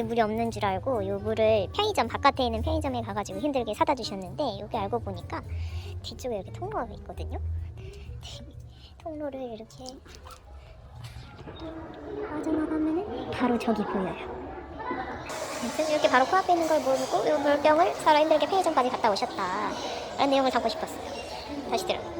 물이 없는 줄 알고 요 물을 편의점 바깥에 있는 편의점에 가가지고 힘들게 사다 주셨는데 여기 알고 보니까 뒤쪽에 이렇게 통로가 있거든요. 통로를 이렇게 빠져나가면은 바로 저기 보여요. 이렇게 바로 코앞에 있는 걸 모르고 이 물병을 사러 힘들게 편의점까지 갔다 오셨다. 라는 내용을 담고 싶었어요. 다시 들어. 딱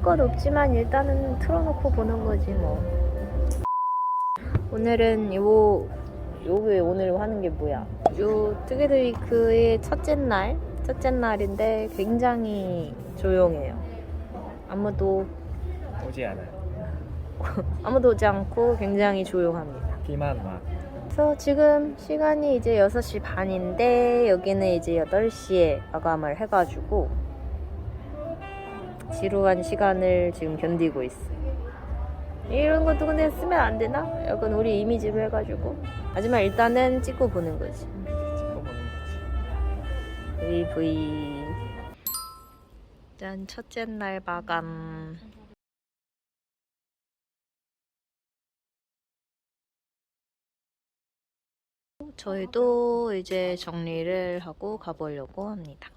히 찍을 건 없지만 일단은 틀어놓고 보는 거지 뭐. 오늘은 요 요게 오늘 하는 게 뭐야? 요 투게더 위크의 첫째 날, 첫째 날인데 굉장히 조용해요. 아무도 오지 않아요. 아무도 오지 않고 굉장히 조용합니다. 비만 와. 그래서 지금 시간이 이제 6시 반인데 여기는 이제 8시에 마감을 해가지고 지루한 시간을 지금 견디고 있어. 이런 것도 근데 쓰면 안 되나? 약간 우리 이미지로 해가지고. 하지만 일단은 찍고 보는 거지. 찍어보는 거지. VV. 짠, 첫째 날 마감. 저희도 이제 정리를 하고 가보려고 합니다.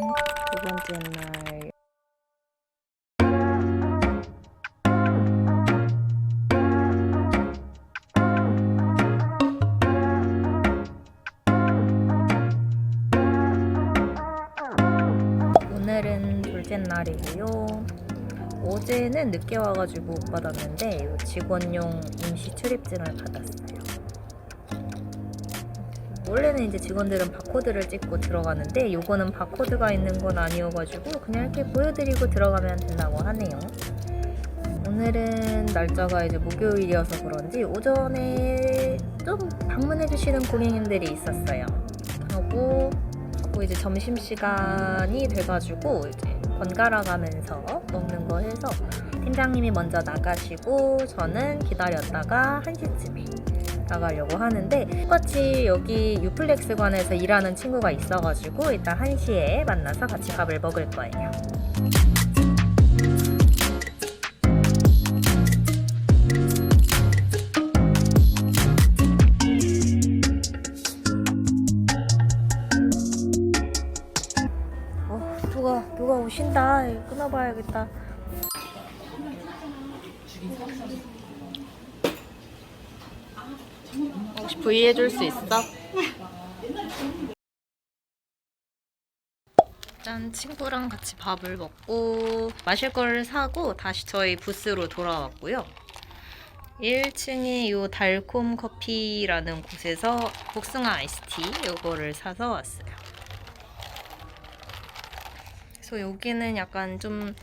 두 번째 날. 오늘은 둘째 날이고요. 어제는 늦게 와가지고 못 받았는데 요 직원용 임시 출입증을 받았어요. 원래는 이제 직원들은 바코드를 찍고 들어가는데 요거는 바코드가 있는 건 아니어가지고 그냥 이렇게 보여드리고 들어가면 된다고 하네요. 오늘은 날짜가 이제 목요일이어서 그런지 오전에 좀 방문해 주시는 고객님들이 있었어요. 하고 하고 이제 점심 시간이 돼가지고 이제 번갈아 가면서 먹는 거 해서 팀장님이 먼저 나가시고 저는 기다렸다가 1시쯤에 나가려고 하는데 똑같이 여기 유플렉스관에서 일하는 친구가 있어가지고 일단 1시에 만나서 같이 밥을 먹을 거예요. 어, 누가 누가 오신다. 끊어봐야겠다. 혹시 V 해줄 수 있어? 짠 친구랑 같이 밥을 먹고 마실 거를 사고 다시 저희 부스로 돌아왔고요. 1층에 요 달콤 커피라는 곳에서 복숭아 아이스티 요거를 사서 왔어요. 그래서 여기는 약간 좀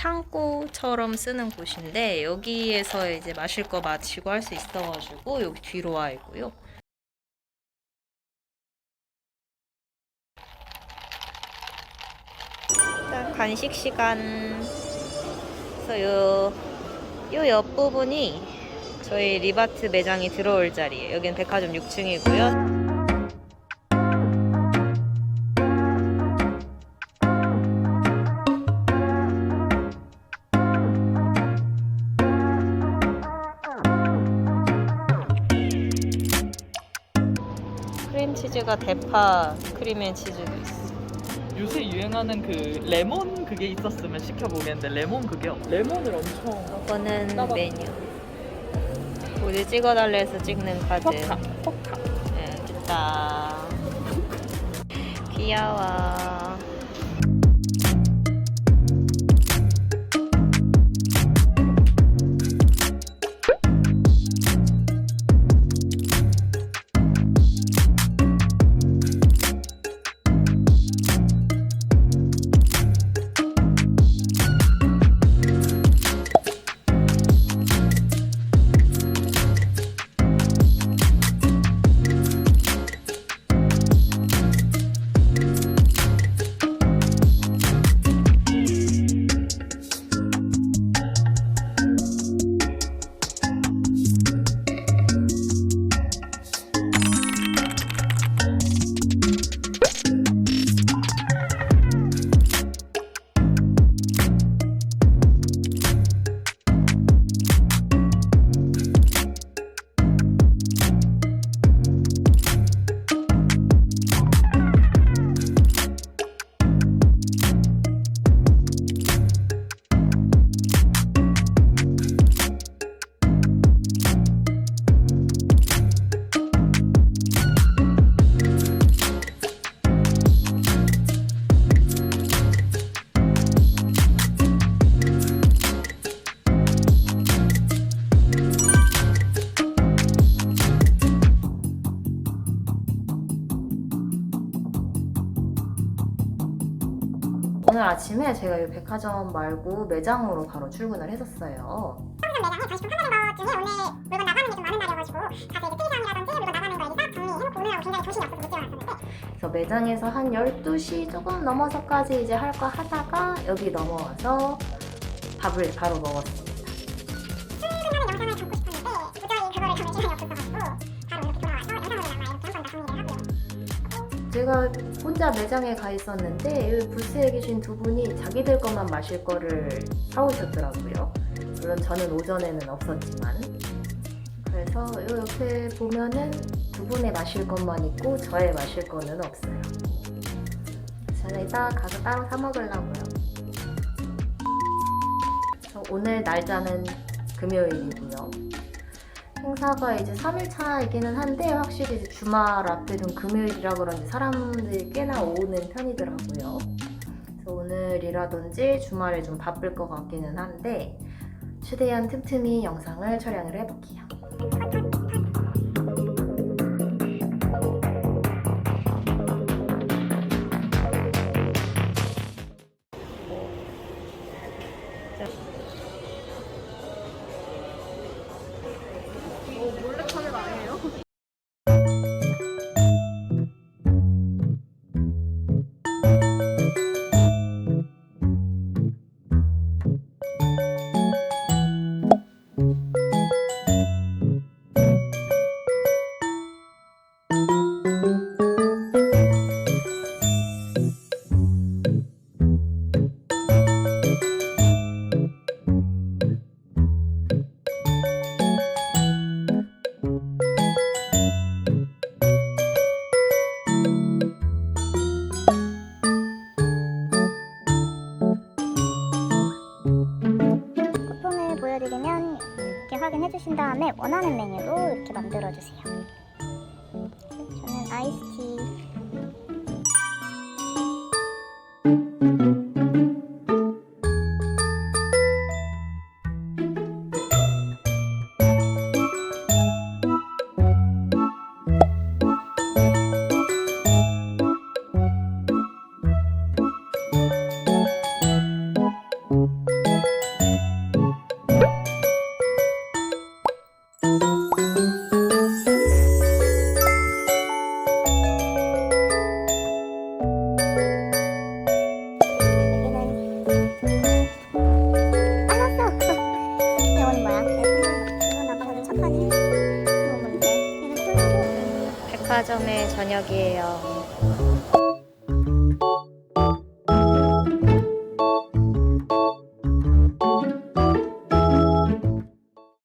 창고처럼 쓰는 곳인데 여기에서 이제 마실 거 마시고 할 수 있어가지고 여기 뒤로 와 있고요. 간식 시간. 그래서 요, 요 옆부분이 저희 리바트 매장이 들어올 자리예요. 여기는 백화점 6층이고요. 크림치즈가 대파 크림앤치즈도 있어. 요새 유행하는 그 레몬 그게 있었으면 시켜보겠는데 레몬 그게 없 레몬을 엄청 이거는 따박. 메뉴. 우리 찍어달래 해서 찍는 카드. 퍽카 퍽카 네, 됐다. 귀여워. 아침에 제가 이 백화점 말고 매장으로 바로 출근을 했었어요. 매장에 전시품 판매하는 것 중에 오늘 물건 나가는 게 좀 많은 날이어가지고 가서 이제 트리장이라든지 물건 나가는 거 이제 싹 정리해놓고 오늘하고 굉장히 조심이 없어서 못 찍어놨었는데 그래서 매장에서 한 12시 조금 넘어서까지 이제 할 거 하다가 여기 넘어와서 밥을 바로 먹었습니다. 출근하는 영상을 담고 싶었는데 도저히 그거를 담을 시간이 없었어가지고 제가 혼자 매장에 가 있었는데 여기 부스에 계신 두 분이 자기들 것만 마실 거를 사오셨더라고요. 물론 저는 오전에는 없었지만 그래서 요 옆에 보면은 두 분의 마실 것만 있고 저의 마실 거는 없어요. 저는 이따 가서 따로 사 먹으려고요. 그래서 오늘 날짜는 금요일이고요. 행사가 이제 3일차이기는 한데 확실히 이제 주말 앞에 둔 금요일이라 그런지 사람들이 꽤나 오는 편이더라고요. 그래서 오늘이라든지 주말에 좀 바쁠 것 같기는 한데 최대한 틈틈이 영상을 촬영을 해볼게요. 다음에 원하는 메뉴로 이렇게 만들어 주세요. 백화점의 저녁이에요.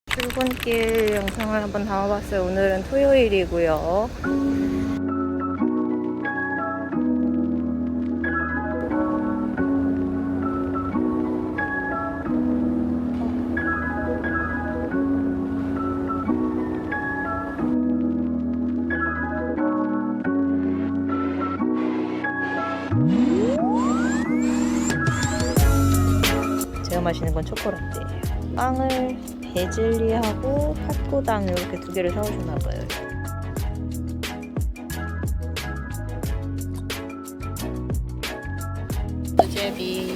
출근길 영상을 한번 담아봤어요. 오늘은 토요일이고요. 마시는 건 초코라떼예요. 빵을 베즐리하고 팥고당 이렇게 두 개를 사오셨나 봐요. 수제비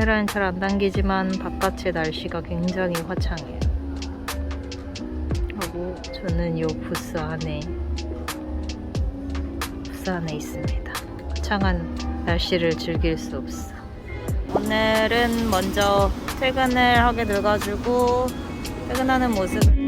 카메라는 잘안 당기지만 바깥의 날씨가 굉장히 화창해요. 하고 저는 이 부스 안에 부스 안에 있습니다. 화창한 날씨를 즐길 수 없어. 오늘은 먼저 퇴근을 하게 돼가지고 퇴근하는 모습을